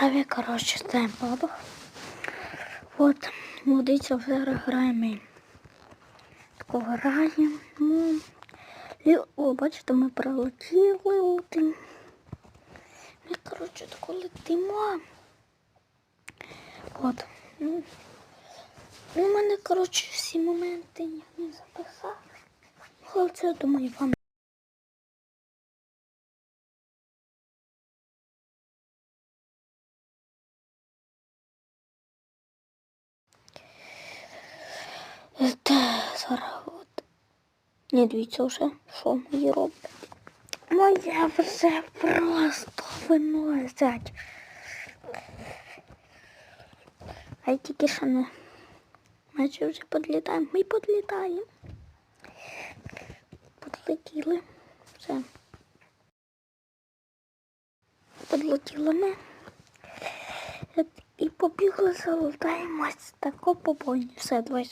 траві, коротше, це баба. От, водиця зараз граємо. Тако граємо. І, о, бачите, ми пролетіли. І ми, коротше, тако летимо. От. Ну, у мене, коротше, всі моменти я не записав. Але це, думаю, вам Та, зараз от. Не дивіться вже, що мої роблять. Моє все просто виносять. А й тільки що не. Наче вже підлітаємо. Ми підлітаємо. Підлетіли. Все. Підлетіли ми. І побігли залутаємось тако по бойні. Все, давай